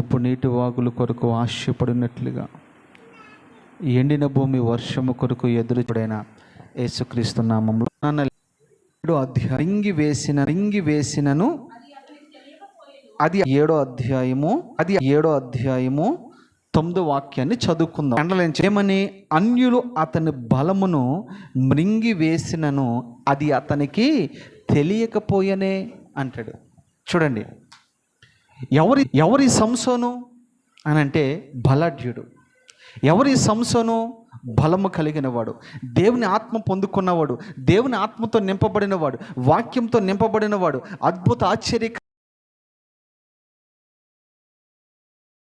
సమృద్ధపు నీటి వాగుల కొరకు ఆశపడినట్లుగా ఎండిన భూమి వర్షము కొరకు ఎదురు చూడైన యేసుక్రీస్తు నామంలో ఏడో అధ్యాయం రింగి వేసిన రింగి వేసినను అది ఏడో అధ్యాయము అది ఏడో అధ్యాయము తొమ్మిదో వాక్యాన్ని చదువుకుందాం. అండలేం ఏమని? అన్యులు అతని బలమును మృంగి వేసినను అది అతనికి తెలియకపోయనే అంటాడు. చూడండి. ఎవరి ఎవరి సంసోను? అని అంటే బలాఢ్యుడు. ఎవరి సంసోను? బలము కలిగినవాడు. దేవుని ఆత్మ పొందుకున్నవాడు. దేవుని ఆత్మతో నింపబడినవాడు. వాక్యంతో నింపబడినవాడు. అద్భుత ఆశ్చర్య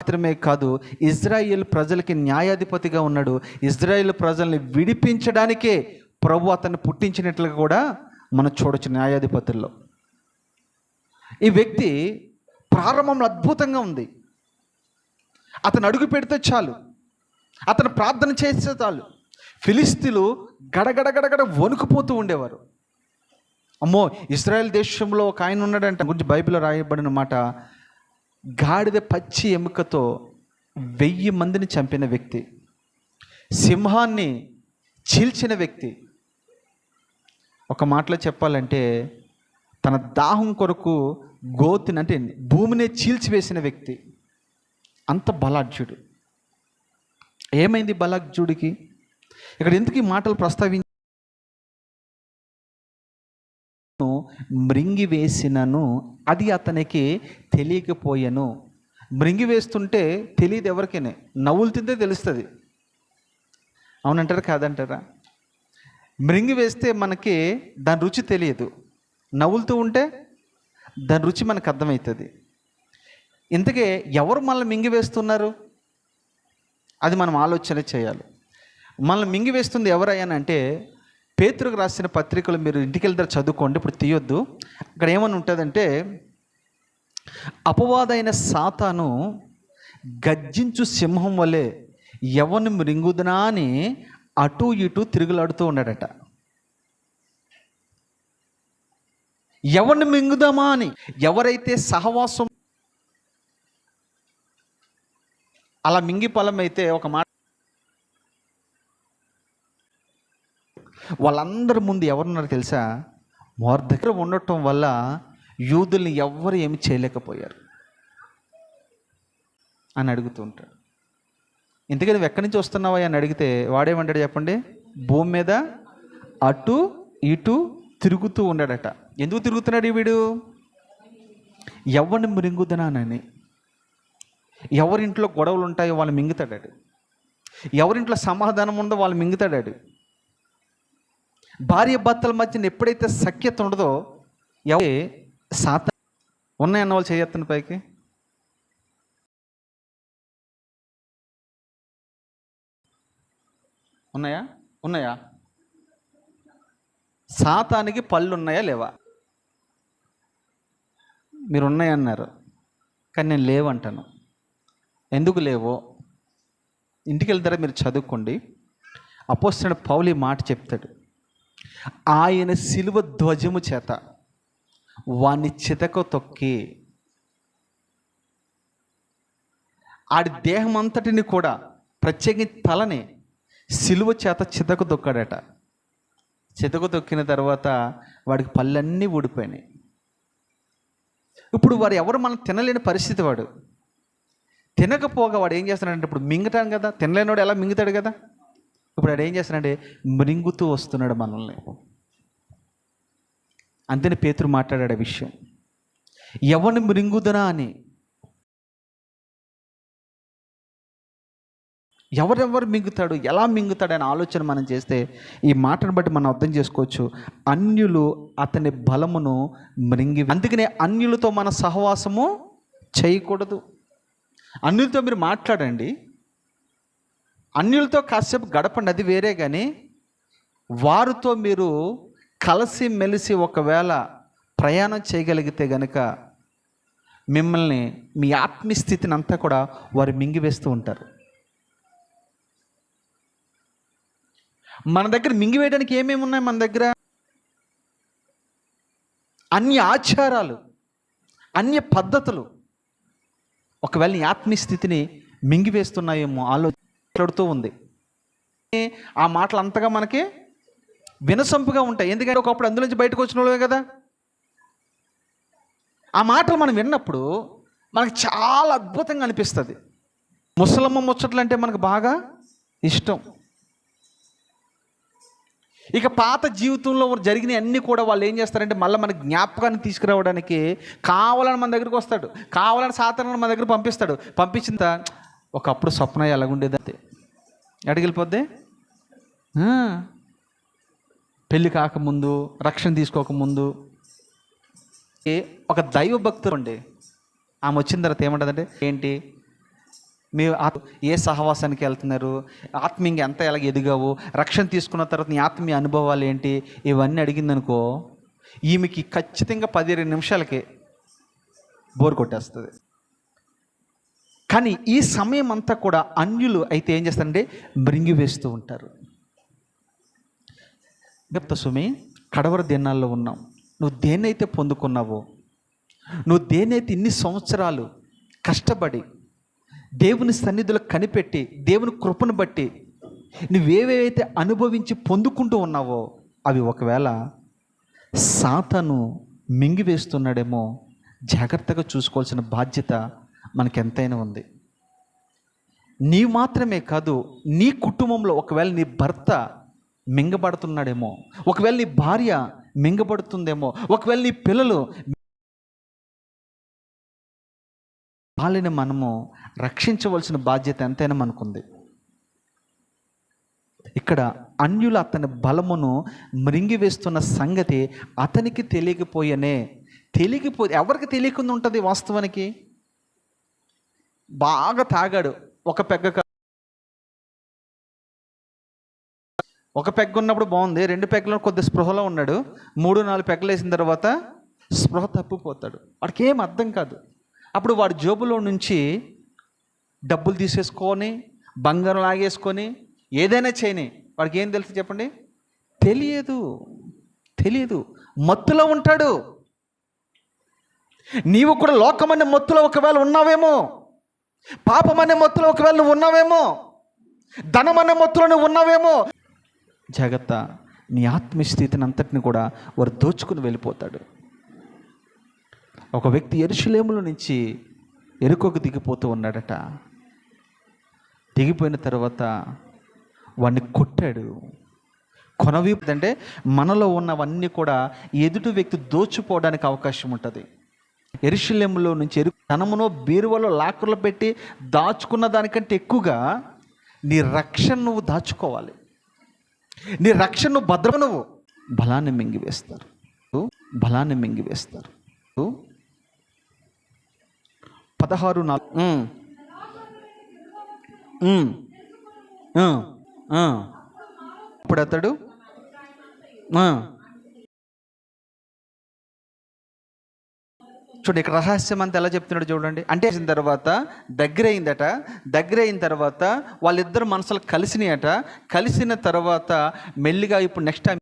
మాత్రమే కాదు ఇజ్రాయిల్ ప్రజలకి న్యాయాధిపతిగా ఉన్నాడు. ఇజ్రాయిల్ ప్రజల్ని విడిపించడానికే ప్రభు అతన్ని పుట్టించినట్లుగా కూడా మనం చూడొచ్చు న్యాయాధిపతుల్లో. ఈ వ్యక్తి ప్రారంభంలో అద్భుతంగా ఉంది. అతను అడుగు పెడితే చాలు. అతను ప్రార్థన చేస్తే చాలు. ఫిలిస్తీన్లు గడగడ గడగడ వణుకుపోతూ ఉండేవారు. అమ్మో ఇస్రాయెల్ దేశంలో ఒక ఆయన ఉన్నాడంట గురించి బైబిల్లో రాయబడిన మాట గాడిద పచ్చి ఎముకతో వెయ్యి మందిని చంపిన వ్యక్తి సింహాన్ని చీల్చిన వ్యక్తి. ఒక మాటలో చెప్పాలంటే తన దాహం కొరకు గోతిని అంటే భూమిని చీల్చివేసిన వ్యక్తి. అంత బలాఢ్యుడు. ఏమైంది బలాఢ్యుడికి? ఇక్కడ ఎందుకు ఈ మాటలు ప్రస్తావించను? మృంగివేసినను అది అతనికి తెలియకపోయాను. మృంగివేస్తుంటే తెలియదు ఎవరికైనా. నవ్వులు తింటే తెలుస్తుంది. అవునంటారా? కాదంటారా? మృంగి వేస్తే మనకి దాని రుచి తెలియదు. నవ్వులుతూ ఉంటే దాని రుచి మనకు అర్థమవుతుంది. ఇంతకే ఎవరు మనల్ని మింగివేస్తున్నారు అది మనం ఆలోచన చేయాలి. మనల్ని మింగివేస్తుంది ఎవరయ్యానంటే పేతురుకు రాసిన పత్రికలు మీరు ఇంటికి వెళ్తారు చదువుకోండి ఇప్పుడు తీయొద్దు. అక్కడ ఏమని ఉంటుందంటే అపవాదైన సాతాను గజ్జించు సింహం వలె ఎవరిని మృంగుదనా అని అటు ఇటు తిరుగులాడుతూ ఉన్నాడట. ఎవరిని మింగుదామా అని ఎవరైతే సహవాసం అలా మింగి పొలం అయితే ఒక మాట వాళ్ళందరి ముందు ఎవరున్నారు తెలుసా? వారి దగ్గర ఉండటం వల్ల యూదుల్ని ఎవ్వరు ఏమి చేయలేకపోయారు అని అడుగుతూ ఉంటాడు. ఇంతకీ నువ్వు ఎక్కడి నుంచి వస్తున్నావా అని అడిగితే వాడేమంటాడు చెప్పండి? భూమి మీద అటు ఇటు తిరుగుతూ ఉన్నాడట ఎందుకు తిరుగుతున్నాడు వీడు? ఎవరిని మృంగుదనానని ఎవరింట్లో గొడవలు ఉంటాయో వాళ్ళు మింగుతాడాడు ఎవరింట్లో సమాధానం ఉందో వాళ్ళు మింగుతాడాడు భార్య భర్తల మధ్యన ఎప్పుడైతే సఖ్యత ఉండదో ఎవరి? సాత ఉన్నాయన్న వాళ్ళు చేయొత్తను పైకి? ఉన్నాయా? ఉన్నాయా? సాతానికి పళ్ళు ఉన్నాయా లేవా? మీరు ఉన్నాయన్నారు కానీ నేను లేవంటాను. ఎందుకు లేవో? ఇంటికి వెళ్తారా మీరు చదువుకోండి. అపోస్తున్న పౌలి మాట చెప్తాడు. ఆయన సిలువ ధ్వజము చేత వాణ్ణి చితక తొక్కి ఆడి దేహం అంతటిని కూడా ప్రత్యేకించి తలని సిలువ చేత చితక తొక్కాడట. చితక తొక్కిన తర్వాత వాడికి పళ్ళన్నీ ఊడిపోయినాయి. ఇప్పుడు వాడు ఎవరు మనం తినలేని పరిస్థితి వాడు. తినకపోగా వాడు ఏం చేస్తున్నాడంటే ఇప్పుడు మింగటాను కదా తినలేనివాడు ఎలా మింగుతాడు కదా? ఇప్పుడు వాడు ఏం చేస్తున్నాడంటే మృంగుతూ వస్తున్నాడు మనల్ని. అంతేనే పేతురు మాట్లాడాడు ఆ విషయం. ఎవరిని మృంగుదనా అని? ఎవరెవరు మింగుతాడు ఎలా మింగుతాడు అనే ఆలోచన మనం చేస్తే ఈ మాటను బట్టి మనం అర్థం చేసుకోవచ్చు. అన్యులు అతని బలమును మృంగి అందుకనే అన్యులతో మన సహవాసము చేయకూడదు. అన్యులతో మీరు మాట్లాడండి. అన్యులతో కాసేపు గడపండి అది వేరే కానీ వారితో మీరు కలిసి మెలిసి ఒకవేళ ప్రయాణం చేయగలిగితే గనుక మిమ్మల్ని మీ ఆత్మీయస్థితిని అంతా కూడా వారు మింగివేస్తూ ఉంటారు. మన దగ్గర మింగివేయడానికి ఏమేమి ఉన్నాయి మన దగ్గర? అన్ని ఆచారాలు అన్య పద్ధతులు. ఒకవేళ నీ ఆత్మీయ స్థితిని మింగివేస్తున్నాయేమో ఆలోచనడుతూ ఉంది. ఆ మాటలు అంతగా మనకి వినసొంపుగా ఉంటాయి. ఎందుకంటే ఒకప్పుడు అందులో నుంచి బయటకు వచ్చిన వాళ్ళే కదా. ఆ మాటలు మనం విన్నప్పుడు మనకు చాలా అద్భుతంగా అనిపిస్తుంది. ముసలమ్మ ముచ్చట్లు అంటే మనకు బాగా ఇష్టం. ఇక పాత జీవితంలో జరిగిన అన్నీ కూడా వాళ్ళు ఏం చేస్తారంటే మళ్ళీ మన జ్ఞాపకాన్ని తీసుకురావడానికి కావాలని మన దగ్గరికి వస్తాడు. కావాలని సాధారణ మన దగ్గర పంపిస్తాడు. పంపించిన ఒకప్పుడు స్వప్న ఎలాగుండేది అంతే. ఎడగిలిపోద్ది పెళ్ళి కాకముందు రక్షణ తీసుకోకముందు. ఏ ఒక దైవభక్తుడు అండి ఆమె వచ్చిన తర్వాత ఏమంటుందంటే ఏంటి? మీ ఆత్- ఏ సహవాసానికి వెళ్తున్నారు? ఆత్మీయంగా ఎంత ఎలాగ ఎదిగావు? రక్షణ తీసుకున్న తర్వాత నీ ఆత్మీయ అనుభవాలు ఏంటి? ఇవన్నీ అడిగిందనుకో ఈమెకి ఖచ్చితంగా పదిహేను నిమిషాలకి బోర్ కొట్టేస్తుంది. కానీ ఈ సమయం అంతా కూడా అన్యులు అయితే ఏం చేస్తారంటే బ్రింగి వేస్తూ ఉంటారు. గప్త సుమి కడవర దినాల్లో ఉన్నాం. నువ్వు దేన్నైతే పొందుకున్నావో నువ్వు దేన్నైతే ఇన్ని సంవత్సరాలు కష్టపడి దేవుని సన్నిధిలో కనిపెట్టి దేవుని కృపను బట్టి నువ్వేవేవైతే అనుభవించి పొందుకుంటూ ఉన్నావో అవి ఒకవేళ సాతను మింగివేస్తున్నాడేమో జాగ్రత్తగా చూసుకోవాల్సిన బాధ్యత మనకెంతైనా ఉంది. నీ మాత్రమే కాదు నీ కుటుంబంలో ఒకవేళ నీ భర్త మింగబడుతున్నాడేమో ఒకవేళ నీ భార్య మింగబడుతుందేమో ఒకవేళ నీ పిల్లలు వాళ్ళని మనము రక్షించవలసిన బాధ్యత ఎంతైనా మనకుంది. ఇక్కడ అన్యులు అతని బలమును మృంగివేస్తున్న సంగతి అతనికి తెలియకపోయనే తెలియకపోతే ఎవరికి తెలియకుండా ఉంటుంది వాస్తవానికి? బాగా తాగాడు. ఒక పెగ్గ ఒక పెగ్గ ఉన్నప్పుడు బాగుంది. రెండు పెగ్గలో కొద్ది స్పృహలో ఉన్నాడు. మూడు నాలుగు పెగ్గలు వేసిన తర్వాత స్పృహ తప్పిపోతాడు. వాడికి ఏం అర్థం కాదు. అప్పుడు వాడి జోబులో నుంచి డబ్బులు తీసేసుకొని బంగారం లాగేసుకొని ఏదైనా చేయని. వాడికి ఏం తెలుసు చెప్పండి? తెలియదు. తెలియదు. మత్తులో ఉంటాడు. నీవు కూడా లోకమనే మత్తులో ఒకవేళ ఉన్నావేమో పాపమనే మత్తులో ఒకవేళ నువ్వు ఉన్నావేమో ధనమనే మత్తులో నువ్వు ఉన్నావేమో జాగ్రత్త. నీ ఆత్మస్థితిని అంతటిని కూడా వారు దోచుకుని వెళ్ళిపోతాడు. ఒక వ్యక్తి ఎరుషులేముల నుంచి ఎరుకోకు దిగిపోతూ ఉన్నాడట. దిగిపోయిన తర్వాత వాడిని కొట్టాడు. కొనవి అంటే మనలో ఉన్నవన్నీ కూడా ఎదుటి వ్యక్తి దోచుకోవడానికి అవకాశం ఉంటుంది. ఎరుషులేములో నుంచి ఎరు ధనమునో బీరువలో లాకర్లో పెట్టి దాచుకున్న దానికంటే ఎక్కువగా నీ రక్షణ నువ్వు దాచుకోవాలి. నీ రక్షణ నువ్వు భద్ర నువ్వు బలాన్ని మింగివేస్తారు. బలాన్ని మింగివేస్తారు. పదహారు. ఇప్పుడు అతడు. చూడండి ఇక్కడ రహస్యం అంతా ఎలా చెప్తున్నాడు చూడండి. అంటే తర్వాత దగ్గర అయిందట దగ్గర అయిన తర్వాత వాళ్ళిద్దరు మనసులు కలిసినాయట. కలిసిన తర్వాత మెల్లిగా ఇప్పుడు నెక్స్ట్ టైం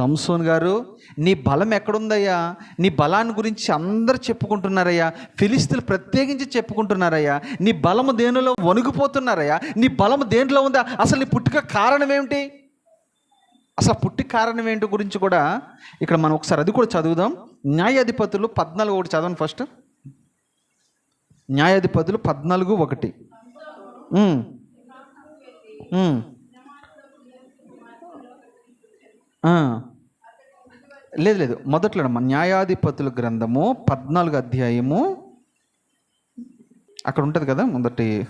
సంసోన్ గారు నీ బలం ఎక్కడుందయ్యా? నీ బలాన్ని గురించి అందరు చెప్పుకుంటున్నారయ్యా. ఫిలిస్తులు ప్రత్యేకించి చెప్పుకుంటున్నారయ్యా. నీ బలము దేనిలో వణుకుపోతున్నారయ్యా? నీ బలము దేంట్లో ఉందా? అసలు నీ పుట్టుక కారణం ఏమిటి? అసలు పుట్టి కారణం ఏంటి గురించి కూడా ఇక్కడ మనం ఒకసారి అది కూడా చదువుదాం. న్యాయాధిపతులు పద్నాలుగు ఒకటి చదవండి ఫస్ట్. న్యాయాధిపతులు పద్నాలుగు ఒకటి. ఆ. లేదు లేదు. మొదట్లో న్యాయాధిపతుల గ్రంథము పద్నాలుగు అధ్యాయము. అక్కడ ఉంటుంది కదా మొదటి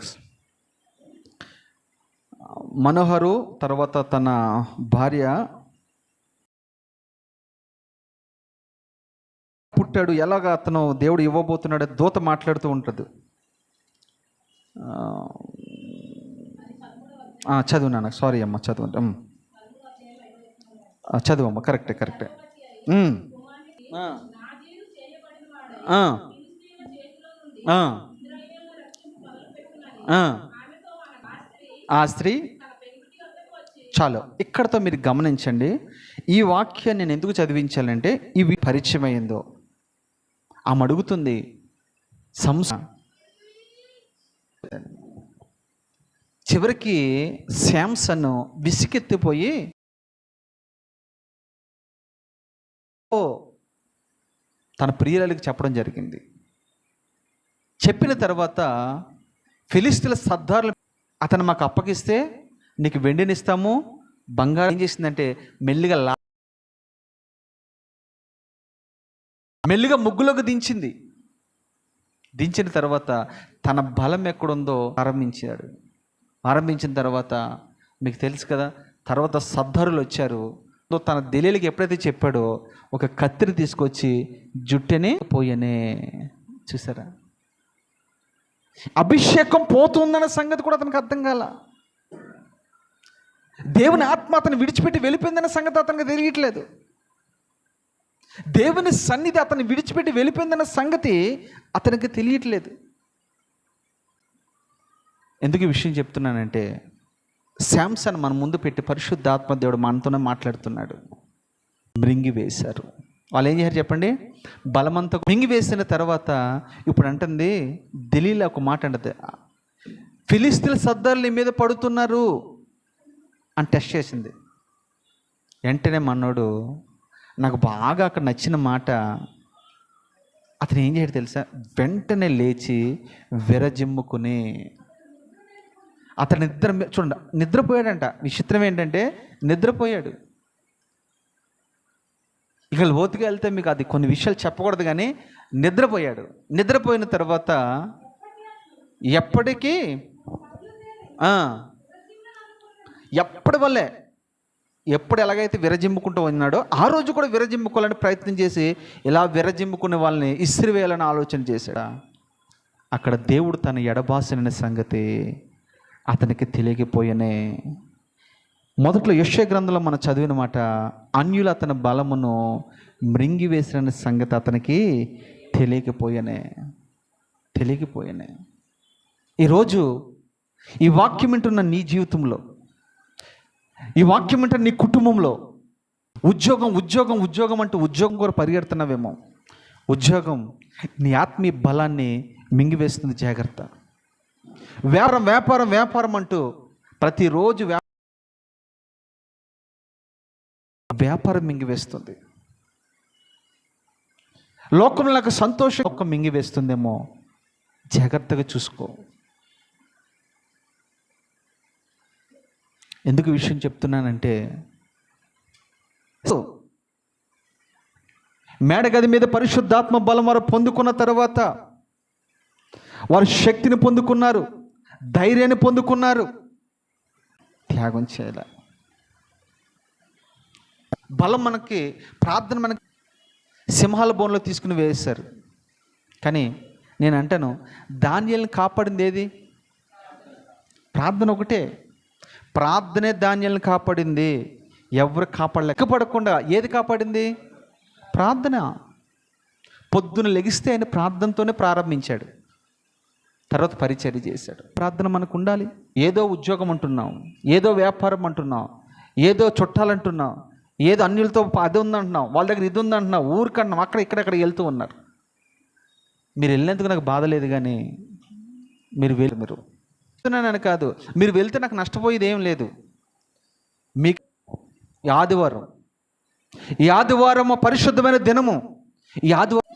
మనోహరు తర్వాత తన భార్య పుట్టాడు. ఎలాగ అతను దేవుడు ఇవ్వబోతున్నాడు దూత మాట్లాడుతూ ఉంటుంది. చదువు నాన్న. సారీ అమ్మ చదువు. చదువు అమ్మ. కరెక్టే కరెక్టే ఆ. స్త్రీ చాలు. ఇక్కడతో మీరు గమనించండి. ఈ వాక్యాన్ని నేను ఎందుకు చదివించాలంటే ఇవి పరిచయం అయిందో ఆమె అడుగుతుంది సంస చివరికి శాంసన్ విసికెత్తిపోయి తన ప్రియురాలికి చెప్పడం జరిగింది. చెప్పిన తర్వాత ఫిలిస్తీన్ల సర్దారులు అతను మాకు అప్పగిస్తే నీకు వెండినిస్తాము బంగారం ఏం చేసిందంటే మెల్లిగా లా మెల్లిగా ముగ్గులోకి దించింది. దించిన తర్వాత తన బలం ఎక్కడుందో ఆరంభించాడు. ఆరంభించిన తర్వాత మీకు తెలుసు కదా తర్వాత సర్దారులు వచ్చారు. తన దిలీలకి ఎప్పుడైతే చెప్పాడో ఒక కత్తిరి తీసుకొచ్చి జుట్టెనే పోయనే. చూసారా? అభిషేకం పోతుందన్న సంగతి కూడా అతనికి అర్థం కాల. దేవుని ఆత్మ అతను విడిచిపెట్టి వెళ్ళిపోయిందన్న సంగతి అతనికి తెలియట్లేదు. దేవుని సన్నిధి అతను విడిచిపెట్టి వెళ్ళిపోయిందన్న సంగతి అతనికి తెలియట్లేదు. ఎందుకు ఈ విషయం చెప్తున్నానంటే శాంసన్ మన ముందు పెట్టి పరిశుద్ధాత్మ దేవుడు మనతోనే మాట్లాడుతున్నాడు. మృంగివేశారు వాళ్ళు ఏం చేశారు చెప్పండి? బలమంతా మింగి వేసిన తర్వాత ఇప్పుడు అంటుంది దిలీల ఒక మాట అంటది ఫిలిస్తీన్ సర్దార్లు నీ మీద పడుతున్నారు అని టెస్ట్ చేసింది. వెంటనే మన్నోడు నాకు బాగా అక్కడ నచ్చిన మాట అతను ఏం చేయడు తెలుసా? వెంటనే లేచి విరజిమ్ముకుని అతను నిద్ర చూడండి నిద్రపోయాడంట. విచిత్రం ఏంటంటే నిద్రపోయాడు. ఇక లోతుగా వెళ్తే మీకు అది కొన్ని విషయాలు చెప్పకూడదు కానీ నిద్రపోయాడు. నిద్రపోయిన తర్వాత ఎప్పటికీ ఎప్పటి వల్లే ఎప్పుడు ఎలాగైతే విరజిమ్ముకుంటూ ఉన్నాడో ఆ రోజు కూడా విరజిమ్ముకోవాలని ప్రయత్నం చేసి ఇలా విరజిమ్ముకునే వాళ్ళని ఇసిరివేయాలని ఆలోచన చేశాడా? అక్కడ దేవుడు తన ఎడబాసిన సంగతి అతనికి తెలియకపోయనే. మొదట్లో యశ్య గ్రంథంలో మనం చదివిన మాట అన్యులు అతని బలమును మృంగివేసిన సంగతి అతనికి తెలియకపోయనే. తెలియకపోయనే. ఈరోజు ఈ వాక్యం వింటున్న నీ జీవితంలో ఈ వాక్యం వింటున్న నీ కుటుంబంలో ఉద్యోగం ఉద్యోగం ఉద్యోగం అంటూ ఉద్యోగం కూడా పరిగెడుతున్నావేమో. ఉద్యోగం నీ ఆత్మీయ బలాన్ని మింగివేస్తుంది జాగ్రత్త. వ్యాపారం వ్యాపారం వ్యాపారం అంటూ ప్రతిరోజు వ్యా వ్యాపారం మింగివేస్తుంది. లోకంలో నాకు సంతోషం ఒక్క మింగివేస్తుందేమో జాగ్రత్తగా చూసుకో. ఎందుకు విషయం చెప్తున్నానంటే మేడగది మీద పరిశుద్ధాత్మ బలం వారు పొందుకున్న తర్వాత వారు శక్తిని పొందుకున్నారు ధైర్యాన్ని పొందుకున్నారు. త్యాగం చేయాలి. బలం మనకి ప్రార్థన మనకి సింహాల బోన్లో తీసుకుని వేశారు. కానీ నేను అంటాను ధాన్యాలను కాపాడింది ఏది? ప్రార్థన ఒకటే. ప్రార్థనే ధాన్యాలను కాపాడింది. ఎవరు కాపాడలేకపోకుండా లెక్కపడకుండా ఏది కాపాడింది? ప్రార్థన. పొద్దున లెగిస్తే ఆయన ప్రార్థనతోనే ప్రారంభించాడు. తర్వాత పరిచర్య చేశాడు. ప్రార్థన మనకు ఉండాలి. ఏదో ఉద్యోగం అంటున్నాం ఏదో వ్యాపారం అంటున్నాం ఏదో చుట్టాలంటున్నాం ఏదో అన్యులతో అది ఉందంటున్నాం వాళ్ళ దగ్గర ఇది ఉందంటున్నాం ఊరికన్నాం అక్కడ ఇక్కడెక్కడ వెళ్తూ ఉన్నారు. మీరు వెళ్ళినందుకు నాకు బాధ లేదు కానీ మీరు వెళ్ళి మీరు వెళ్తున్నానని కాదు మీరు వెళ్తే నాకు నష్టపోయేది ఏం లేదు. మీకు ఆదివారం. ఈ ఆదివారం పరిశుద్ధమైన దినము. ఈ ఆదివారం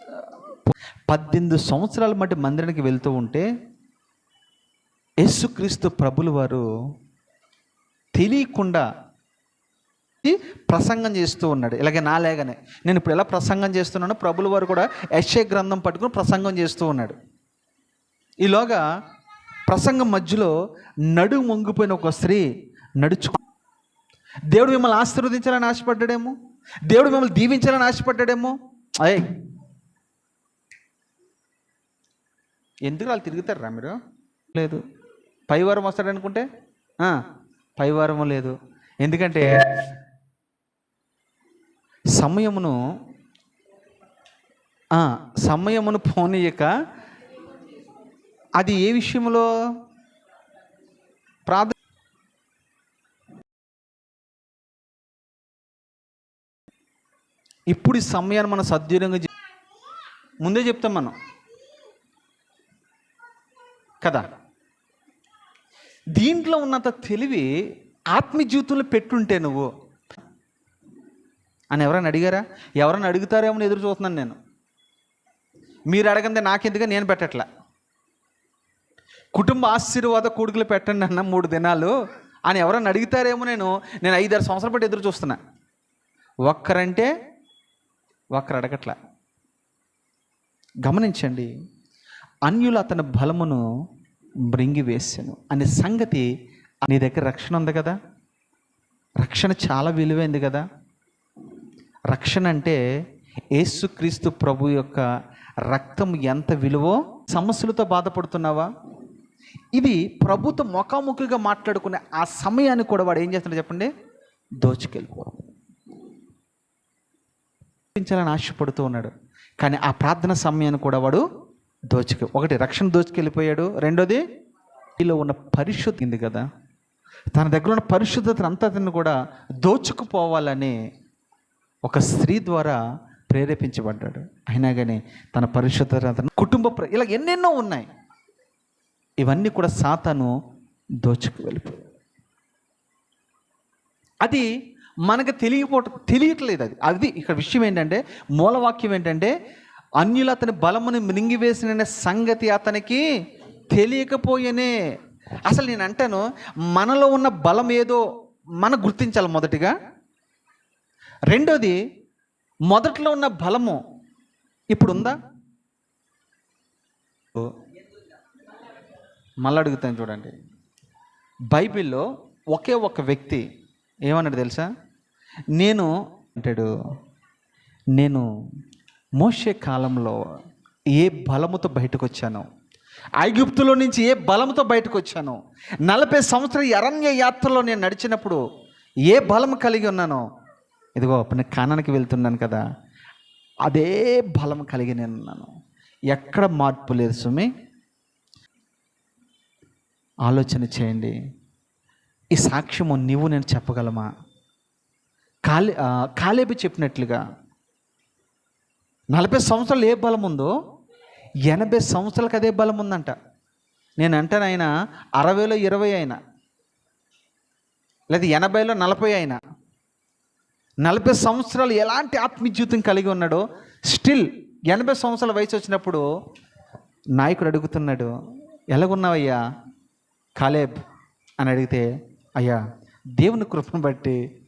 పద్దెనిమిది సంవత్సరాల మట్టి మందిరానికి వెళ్తూ ఉంటే యేసుక్రీస్తు ప్రభులు వారు తెలియకుండా ప్రసంగం చేస్తూ ఉన్నాడు. ఇలాగే నాలేగానే నేను ఇప్పుడు ఎలా ప్రసంగం చేస్తున్నానో ప్రభుల వారు కూడా యశ్య గ్రంథం పట్టుకుని ప్రసంగం చేస్తూ ఉన్నాడు. ఈలోగా ప్రసంగం మధ్యలో నడు మొంగిపోయిన ఒక స్త్రీ నడుచు దేవుడు మిమ్మల్ని ఆశీర్వదించాలని ఆశపడ్డాడేమో? దేవుడు మిమ్మల్ని దీవించాలని ఆశపడ్డాడేమో? అయ్యే ఎందుకు వాళ్ళు తిరుగుతారా మీరు? లేదు. పై వారం వస్తాడనుకుంటే పైవారం పై వారం లేదు. ఎందుకంటే సమయమును సమయమును పోనీయక అది ఏ విషయంలో? ప్రార్థ ఇప్పుడు ఈ సమయాన్ని మనం సద్వినియోగం ముందే చెప్తాం మనం. కదా? దీంట్లో ఉన్నంత తెలివి ఆత్మీయ జీవితంలో పెట్టుంటే నువ్వు. అని ఎవరైనా అడిగారా? ఎవరైనా అడుగుతారేమో ఎదురు చూస్తున్నాను నేను. మీరు అడగందే నాకెందుగా నేను పెట్టట్లా. కుటుంబ ఆశీర్వాద కూడుకులు పెట్టండి అన్న మూడు దినాలు అని ఎవరైనా అడుగుతారేమో నేను నేను ఐదారు సంవత్సరాల పాటు ఎదురు చూస్తున్నా. ఒక్కరంటే ఒక్కరు అడగట్లా. గమనించండి అన్యులు అతని బలమును మృంగివేశాను. అనే సంగతి నీ దగ్గర రక్షణ ఉంది కదా? రక్షణ చాలా విలువైంది కదా? రక్షణ అంటే యేసుక్రీస్తు ప్రభు యొక్క రక్తం ఎంత విలువో సమస్యలతో బాధపడుతున్నావా? ఇది ప్రభుతో ముఖాముఖిగా మాట్లాడుకునే ఆ సమయాన్ని కూడా వాడు ఏం చేస్తున్నాడు చెప్పండి? దోచుకెళ్ళిపో ఆశపడుతూ ఉన్నాడు. కానీ ఆ ప్రార్థన సమయాన్ని కూడా వాడు దోచుకు ఒకటి రక్షణ దోచుకెళ్ళిపోయాడు రెండోది ఈలో ఉన్న పరిశుద్ధి ఉంది కదా. తన దగ్గర ఉన్న పరిశుద్ధతను అంతటిని కూడా దోచుకుపోవాలని ఒక స్త్రీ ద్వారా ప్రేరేపించబడ్డాడు. అయినా కానీ తన పరిశుద్ధత కుటుంబ ప్ర- ఇలా ఎన్నెన్నో ఉన్నాయి. ఇవన్నీ కూడా సాతాను దోచుకు వెళ్ళిపోయాడు. అది మనకు తెలియపోవటం తెలియట్లేదు అది. అది ఇక్కడ విషయం ఏంటంటే మూలవాక్యం ఏంటంటే అన్యులు అతని బలమును మింగివేసిన సంగతి అతనికి తెలియకపోయేనే. అసలు నేను అంటాను మనలో ఉన్న బలం ఏదో మనం గుర్తించాలి మొదటిగా. రెండోది మొదట్లో ఉన్న బలము ఇప్పుడుందా? మళ్ళీ అడుగుతాను చూడండి. బైబిల్లో ఒకే ఒక వ్యక్తి ఏమన్నాడు తెలుసా? నేను అంటాడు నేను మోషే కాలంలో ఏ బలముతో బయటకు వచ్చానో ఐగుప్తులో నుంచి ఏ బలముతో బయటకు వచ్చానో నలభై సంవత్సరాల అరణ్య యాత్రలో నేను నడిచినప్పుడు ఏ బలం కలిగి ఉన్నానో ఇదిగో నేను కానానికి వెళ్తున్నాను కదా అదే బలం కలిగి నేను ఉన్నాను. ఎక్కడ మార్పు లేదు సుమి ఆలోచన చేయండి. ఈ సాక్ష్యము నీవు నేను చెప్పగలమా? కాలే కాలేబి చెప్పినట్లుగా నలభై సంవత్సరాలు ఏ బలం ఉందో ఎనభై సంవత్సరాలకు అదే బలం ఉందంట. నేను అంటాను ఆయన అరవైలో ఇరవై అయినా లేదా ఎనభైలో నలభై అయినా నలభై సంవత్సరాలు ఎలాంటి ఆత్మీయజీవితం కలిగి ఉన్నాడో స్టిల్ ఎనభై సంవత్సరాల వయసు వచ్చినప్పుడు నాయకుడు అడుగుతున్నాడు ఎలాగున్నావయ్యా కాలేబ్? అని అడిగితే అయ్యా దేవుని కృపను బట్టి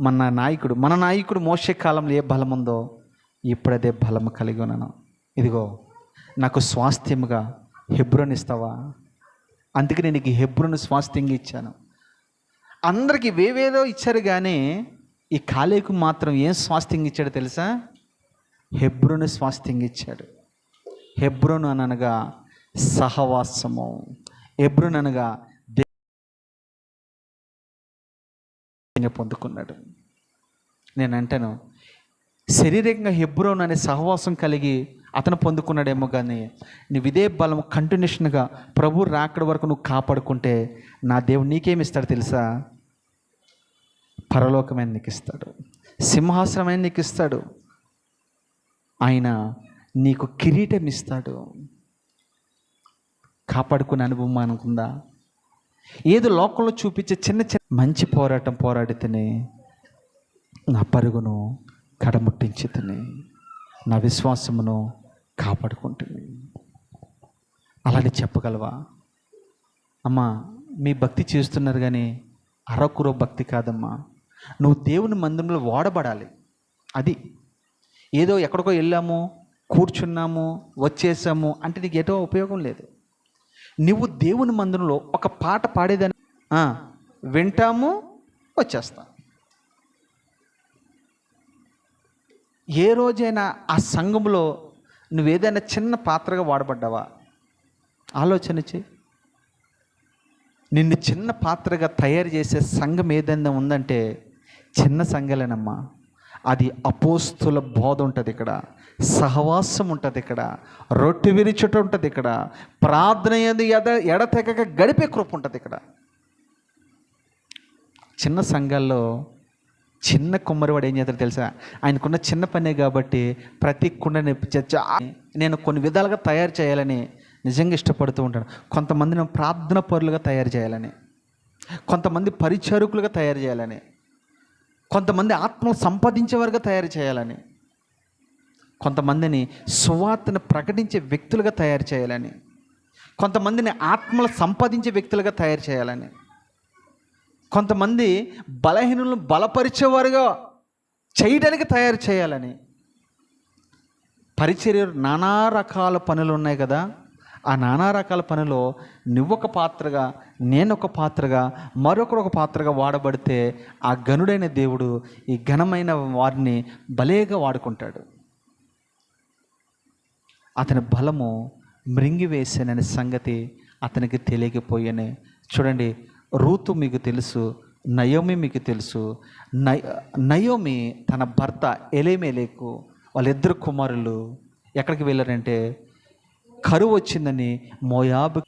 మన నాయకుడు మన నాయకుడు మోసే కాలంలో ఏ బలం ఉందో ఇప్పుడదే బలము బలం కలిగి ఉన్నాను. ఇదిగో నాకు స్వాస్థ్యముగా హెబ్రోన్ ఇస్తావా? అందుకే నేను నీకు స్వాస్థ్యంగా ఇచ్చాను. అందరికి వేవేదో ఇచ్చారు కానీ ఈ కాలేకు మాత్రం ఏం స్వాస్థ్యంగా ఇచ్చాడో తెలుసా? హెబ్రోను స్వాస్థ్యంగా ఇచ్చాడు. హెబ్రోను అనగా సహవాసము. హెబ్రోన్ అనగా పొందుకున్నాడు. నేను అంటాను శరీరకంగా హెబ్రోన్ అనే సహవాసం కలిగి అతను పొందుకున్నాడేమో కానీ నీ ఇదే బలం కంటిన్యూషన్గా ప్రభు రాకడ వరకు నువ్వు కాపాడుకుంటే నా దేవుడు నీకేమి ఇస్తాడు తెలుసా? పరలోకమైన నీకు ఇస్తాడు. సింహాసనమైన నీకు ఇస్తాడు. ఆయన నీకు కిరీటం ఇస్తాడు. కాపాడుకునే అనుభవం అనుకుందా ఏదో లోకంలో చూపించే చిన్న చిన్న మంచి పోరాటం పోరాడితేనే నా పరుగును కడముట్టించితేనే నా విశ్వాసమును కాపాడుకుంటుంది అలానే చెప్పగలవా? అమ్మా మీ భక్తి చేస్తున్నారు కానీ అరకురో భక్తి కాదమ్మా. నువ్వు దేవుని మందిరంలో వాడబడాలి. అది. ఏదో ఎక్కడికో వెళ్ళాము కూర్చున్నాము వచ్చేసాము అంటే నీకు ఏటో ఉపయోగం లేదు. నువ్వు దేవుని మందిరంలో ఒక పాట పాడేదని వింటాము వచ్చేస్తాం. ఏ రోజైనా ఆ సంఘంలో నువ్వేదైనా చిన్న పాత్రగా వాడబడ్డావా? ఆలోచన చేయి. నిన్ను చిన్న పాత్రగా తయారు చేసే సంఘం ఏదైనా ఉందంటే చిన్న సంఘలేనమ్మా. అది అపోస్తుల బోధ ఉంటుంది ఇక్కడ సహవాసం ఉంటుంది ఇక్కడ రొట్టె విరిచుట ఉంటుంది ఇక్కడ ప్రార్థన ఎద ఎడ ఎడతెగక గడిపే కృప ఉంటుంది ఇక్కడ. చిన్న సంఘాల్లో చిన్న కుమ్మరివాడు ఏం చేస్తాడు తెలుసా? ఆయనకున్న చిన్న పనే కాబట్టి ప్రతి కుండని నేను కొన్ని విధాలుగా తయారు చేయాలని నిజంగా ఇష్టపడుతూ ఉంటాను. కొంతమందిని ప్రార్థన పరులుగా తయారు చేయాలని కొంతమంది పరిచారకులుగా తయారు చేయాలని కొంతమంది ఆత్మలు సంపాదించేవారుగా తయారు చేయాలని కొంతమందిని సువార్తను ప్రకటించే వ్యక్తులుగా తయారు చేయాలని కొంతమందిని ఆత్మలు సంపాదించే వ్యక్తులుగా తయారు చేయాలని కొంతమంది బలహీనులను బలపరిచేవారుగా చేయడానికి తయారు చేయాలని. పరిచర్య నానా రకాల పనులు ఉన్నాయి కదా. ఆ నానా రకాల పనిలో నువ్వొక పాత్రగా నేనొక పాత్రగా మరొకరు ఒక పాత్రగా వాడబడితే ఆ గనుడైన దేవుడు ఈ ఘనమైన వారిని భలేగా వాడుకుంటాడు. అతని బలము మృంగివేసాననే సంగతి అతనికి తెలియకపోయానే. చూడండి రూతు మీకు తెలుసు నయోమి మీకు తెలుసు. నయ నయోమి తన భర్త ఎలేమేలేకు వాళ్ళిద్దరు కుమారులు ఎక్కడికి వెళ్ళారంటే కరువు వచ్చిందని మోయాబు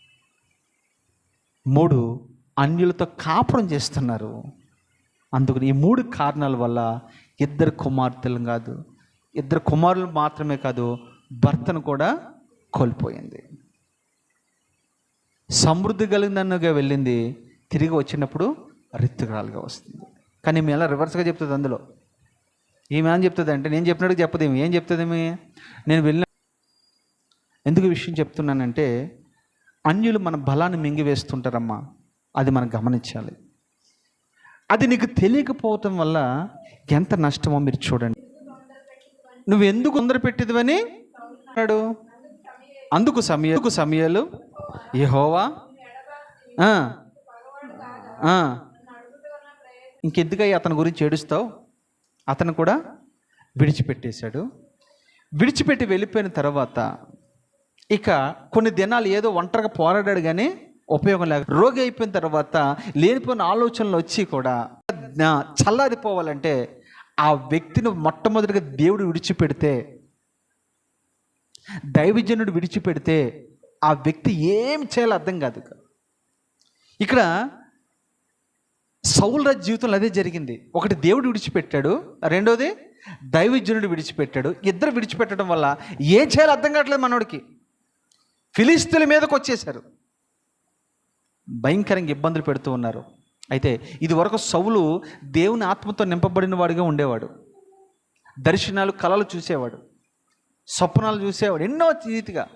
మూడు అన్యులతో కాపురం చేస్తున్నారు. అందుకని ఈ మూడు కారణాల వల్ల ఇద్దరు కుమార్తెలు కాదు ఇద్దరు కుమారులు మాత్రమే కాదు భర్తను కూడా కోల్పోయింది. సమృద్ధి కలిగిందన్నగా వెళ్ళింది తిరిగి వచ్చినప్పుడు రిత్తురాలుగా వస్తుంది. కానీ మేము ఎలా రివర్స్గా చెప్తుంది అందులో. ఈమె ఏమని చెప్తుంది అంటే నేను చెప్పినట్టు చెప్పదు ఏమి? ఏం చెప్తుంది ఏమి నేను వెళ్ళిన ఎందుకు విషయం చెప్తున్నానంటే అన్యులు మన బలాన్ని మింగివేస్తుంటారమ్మా. అది మనం గమనించాలి. అది నీకు తెలియకపోవటం వల్ల ఎంత నష్టమో మీరు చూడండి. నువ్వు ఎందుకు అందరు పెట్టేదివని? అన్నాడు. అందుకు సమయకు సమయాలు. యెహోవా. ఇంకెందుకై అతని గురించి ఏడుస్తావు? అతను కూడా విడిచిపెట్టేశాడు. విడిచిపెట్టి వెళ్ళిపోయిన తర్వాత ఇక కొన్ని దినాలు ఏదో ఒంటరిగా పోరాడాడు కానీ ఉపయోగం లేక రోగి అయిపోయిన తర్వాత లేనిపోయిన ఆలోచనలు వచ్చి కూడా చల్లారిపోవాలంటే ఆ వ్యక్తిని మొట్టమొదటిగా దేవుడు విడిచిపెడితే దైవజనుడు విడిచిపెడితే ఆ వ్యక్తి ఏం చేయాలో అర్థం కాదు. ఇక్కడ సౌల జీవితంలో అదే జరిగింది. ఒకటి దేవుడు విడిచిపెట్టాడు రెండోది దైవజనుడు విడిచిపెట్టాడు. ఇద్దరు విడిచిపెట్టడం వల్ల ఏం చేయాలో అర్థం కావట్లేదు మనోడికి. ఫిలిస్తీన్ల మీదకి వచ్చేసారు భయంకరంగా ఇబ్బందులు పెడుతూ ఉన్నారు. అయితే ఇది వరకు సౌలు దేవుని ఆత్మతో నింపబడిన వాడిగా ఉండేవాడు. దర్శనాలు కళలు చూసేవాడు. స్వప్నాలు చూసేవాడు. ఎన్నో రీతిగా.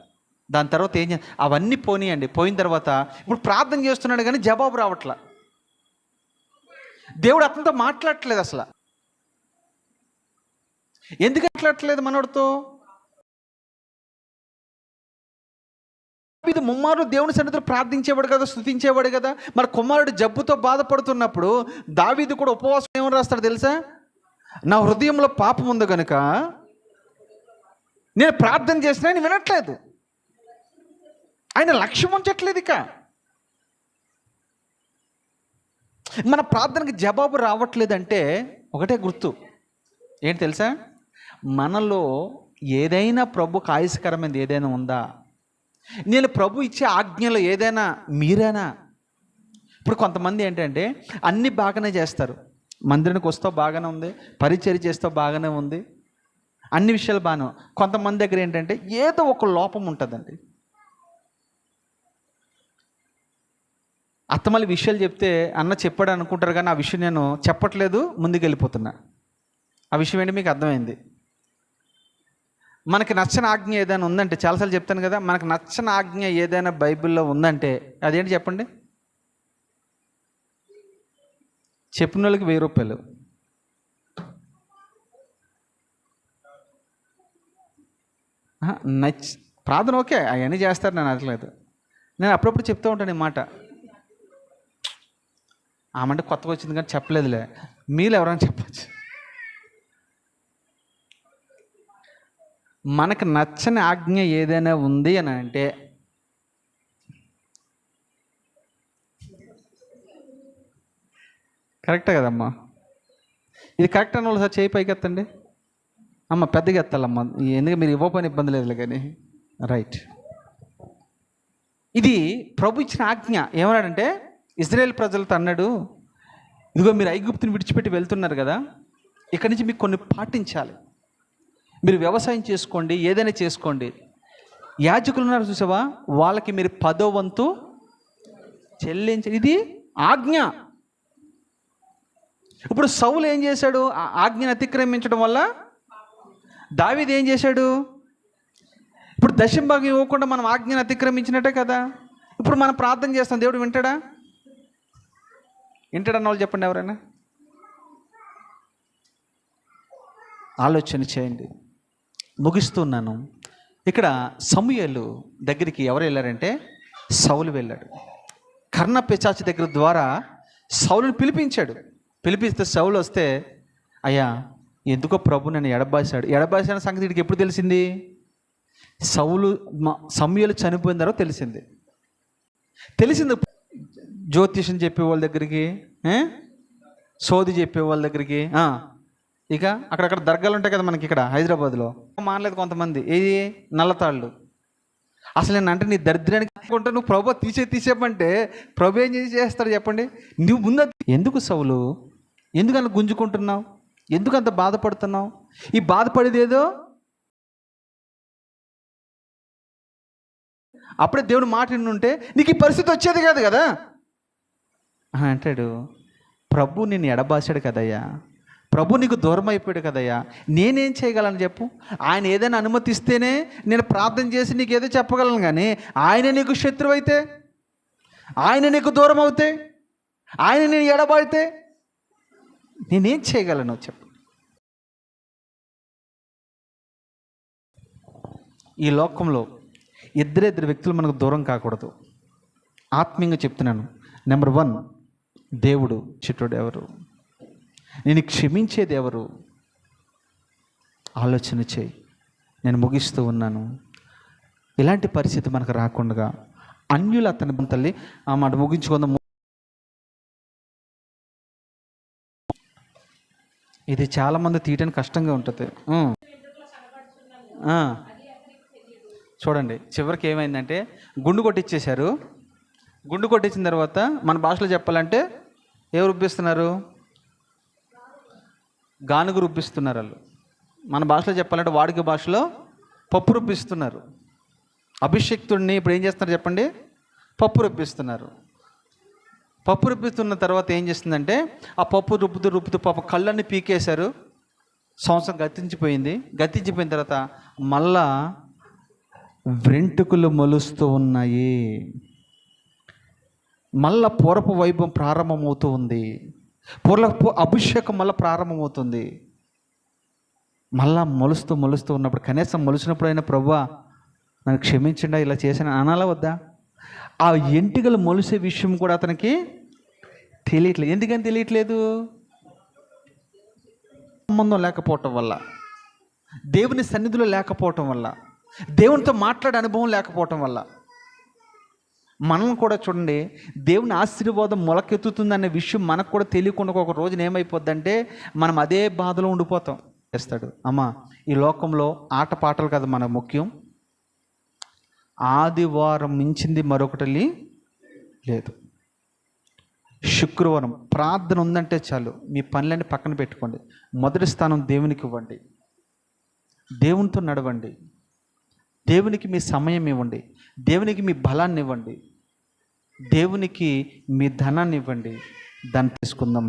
దాని తర్వాత ఏం అవన్నీ పోనీయండి. పోయిన తర్వాత ఇప్పుడు ప్రార్థన చేస్తున్నాడు కానీ జవాబు రావట్లా. దేవుడు అతనితో మాట్లాడట్లేదు అసలు. ఎందుకు మాట్లాడట్లేదు మనోడితో? ఇది ముమ్మారు దేవుని సన్నిధిలో ప్రార్థించేవాడు కదా స్థుతించేవాడు కదా. మరి కుమారుడు జబ్బుతో బాధపడుతున్నప్పుడు దావీది కూడా ఉపవాసం ఏమని రాస్తాడు తెలుసా? నా హృదయంలో పాపం ఉంది కనుక నేను ప్రార్థన చేసినా ఆయన వినట్లేదు. ఆయన లక్ష్యం ఉంచట్లేదు ఇక. మన ప్రార్థనకి జవాబు రావట్లేదంటే ఒకటే గుర్తు. ఏంటి తెలుసా? మనలో ఏదైనా ప్రభుకు ఆయుష్కరమైనది ఏదైనా ఉందా? నేను ప్రభు ఇచ్చే ఆజ్ఞలో ఏదైనా మీరేనా? ఇప్పుడు కొంతమంది ఏంటంటే అన్నీ బాగానే చేస్తారు. మందిరానికి వస్తూ బాగానే ఉంది పరిచర్య చేస్తూ బాగానే ఉంది అన్ని విషయాలు బాగానే కొంతమంది దగ్గర ఏంటంటే ఏదో ఒక లోపం ఉంటుందండి. అత్తమల్లి విషయాలు చెప్తే అన్న చెప్పాడు అనుకుంటారు కానీ ఆ విషయం నేను చెప్పట్లేదు ముందుకెళ్ళిపోతున్నా. ఆ విషయం ఏంటి మీకు అర్థమైంది? మనకి నచ్చని ఆజ్ఞ ఏదైనా ఉందంటే చాలాసార్లు చెప్తాను కదా మనకు నచ్చని ఆజ్ఞ ఏదైనా బైబిల్లో ఉందంటే అదేంటి చెప్పండి? చెప్పిన వాళ్ళకి వెయ్యి రూపాయలు. నచ్చ ప్రార్థన ఓకే అవన్నీ చేస్తారు నేను అనట్లేదు. నేను అప్పుడప్పుడు చెప్తూ ఉంటాను ఈ మాట. ఆమంటే కొత్తగా వచ్చింది కానీ చెప్పలేదులే. మీరు ఎవరైనా చెప్పచ్చు. మనకు నచ్చని ఆజ్ఞ ఏదైనా ఉంది అని అంటే కరెక్టే కదమ్మా. ఇది కరెక్ట్ అన్న వాళ్ళు సార్ చేయి పైకి ఎత్తండి. అమ్మ పెద్దగా ఎత్తాలమ్మా. ఎందుకు మీరు ఇవ్వకపోయిన ఇబ్బంది లేదులే కానీ. రైట్. ఇది ప్రభు ఇచ్చిన ఆజ్ఞ ఏమన్నాడంటే ఇజ్రాయెల్ ప్రజలతో అన్నాడు ఇదిగో మీరు ఐగుప్తుని విడిచిపెట్టి వెళ్తున్నారు కదా ఇక్కడి నుంచి మీకు కొన్ని పాటించాలి. మీరు వ్యవసాయం చేసుకోండి ఏదైనా చేసుకోండి. యాజకులు ఉన్నారు చూసావా? వాళ్ళకి మీరు పదో వంతు చెల్లించ ఇది ఆజ్ఞ. ఇప్పుడు సౌలు ఏం చేశాడు? ఆ ఆజ్ఞను అతిక్రమించడం వల్ల దావిది ఏం చేశాడు? ఇప్పుడు దశంభాగం ఇవ్వకుండా మనం ఆజ్ఞను అతిక్రమించినట్టే కదా. ఇప్పుడు మనం ప్రార్థన చేస్తాం దేవుడు వింటాడా? వింటాడన్న వాళ్ళు చెప్పండి ఎవరైనా. ఆలోచన చేయండి. ముగిస్తున్నాను ఇక్కడ సమూయేలు దగ్గరికి ఎవరు వెళ్ళారంటే సౌలు వెళ్ళాడు. కర్ణ పిచాచి దగ్గర ద్వారా సౌలుని పిలిపించాడు. పిలిపిస్తే సౌలు వస్తే అయ్యా ఎందుకో ప్రభు నన్ను ఎడబాసాడు ఎడబాసిన సంగతి వీడికి ఎప్పుడు తెలిసింది? సౌలు సమూయేలు చనిపోయిన తర్వాత తెలిసింది. తెలిసింది జ్యోతిషం చెప్పే వాళ్ళ దగ్గరికి సోది చెప్పే వాళ్ళ దగ్గరికి ఇక అక్కడక్కడ దర్గాలు ఉంటాయి కదా మనకి ఇక్కడ హైదరాబాద్లో. మానలేదు కొంతమంది. ఏది నల్లతాళ్ళు. అసలు నేను అంటే నీ దరిద్రానికి అనుకుంటే నువ్వు ప్రభు తీసే తీసేపంటే ప్రభు ఏం చేసి చేస్తాడు చెప్పండి? నువ్వు ముందు ఎందుకు సవులు ఎందుకంత గుంజుకుంటున్నావు? ఎందుకు అంత బాధపడుతున్నావు? ఈ బాధపడేది ఏదో? అప్పుడే దేవుడు మాట ఉంటే నీకు ఈ పరిస్థితి వచ్చేది కాదు కదా? అంటాడు ప్రభు నిన్ను ఎడబాసాడు కదయ్యా. ప్రభు నీకు దూరం అయిపోయాడు కదయ్యా. నేనేం చేయగలను చెప్పు? ఆయన ఏదైనా అనుమతిస్తేనే నేను ప్రార్థన చేసి నీకు ఏదో చెప్పగలను కానీ ఆయన నీకు శత్రువు అయితే ఆయన నీకు దూరం అవుతే ఆయన నేను ఎడబాడితే నేనేం చేయగలను చెప్పు? ఈ లోకంలో ఇద్దరిద్దరు వ్యక్తులు మనకు దూరం కాకూడదు. ఆత్మీయంగా చెప్తున్నాను. నెంబర్ వన్ దేవుడు చిట్టుడు ఎవరు? నేను క్షమించేది ఎవరు? ఆలోచన చేయి. నేను ముగిస్తూ ఉన్నాను. ఇలాంటి పరిస్థితి మనకు రాకుండా అన్యులు అతని తల్లి ఆ మాట ముగించుకుందాం. ఇది చాలామంది తీయడానికి కష్టంగా ఉంటుంది. చూడండి చివరికి ఏమైందంటే గుండు కొట్టించేశారు గుండు కొట్టించిన తర్వాత మన భాషలో చెప్పాలంటే ఎవరు రుబ్బిస్తున్నారు? గానుగు రుబ్బిస్తున్నారు వాళ్ళు. మన భాషలో చెప్పాలంటే వాడిక భాషలో పప్పు రుబ్బిస్తున్నారు. అభిషక్తుడిని ఇప్పుడు ఏం చేస్తున్నారు చెప్పండి? పప్పు రుబ్బిస్తున్నారు. పప్పు రుబ్బిస్తున్న తర్వాత ఏం చేస్తుందంటే ఆ పప్పు రుబ్బుతూ రుబ్బుతూ పాప కళ్ళన్ని పీకేశారు. సంవత్సరం గతించిపోయింది. గతించిపోయిన తర్వాత మళ్ళా వెంట్రుకలు మొలుస్తూ ఉన్నాయి. మళ్ళా పూర్వపు వైభవం ప్రారంభమవుతూ ఉంది. పూర్వపు అభిషేకం మళ్ళీ ప్రారంభమవుతుంది. మళ్ళా మొలుస్తూ మొలుస్తూ ఉన్నప్పుడు కనీసం మొలిచినప్పుడైనా ప్రవ్వా నన్ను క్షమించండి ఇలా చేసిన అనాలా వద్దా? ఆ ఎంటికలు మొలిసే విషయం కూడా అతనికి తెలియట్లేదు ఎందుకని తెలియట్లేదు? సంబంధం లేకపోవటం వల్ల దేవుని సన్నిధిలో లేకపోవటం వల్ల దేవునితో మాట్లాడే అనుభవం లేకపోవటం వల్ల మనం కూడా చూడండి దేవుని ఆశీర్వాదం మొలకెత్తుతుందనే విషయం మనకు కూడా తెలియకుండా ఒక రోజున ఏమైపోద్దంటే మనం అదే బాధలో ఉండిపోతాం. చేస్తాడు అమ్మా ఈ లోకంలో ఆటపాటలు కదా మన ముఖ్యం. ఆదివారం మించింది మరొకటి లేదు. శుక్రవారం ప్రార్థన ఉందంటే చాలు. మీ పనులన్నీ పక్కన పెట్టుకోండి. మొదటి స్థానం దేవునికి ఇవ్వండి. దేవునితో నడవండి. దేవునికి మీ సమయం ఇవ్వండి. దేవునికి మీ బలాన్ని ఇవ్వండి. దేవునికి మీ ధనాన్ని ఇవ్వండి. దాన్ని తీసుకుందాం.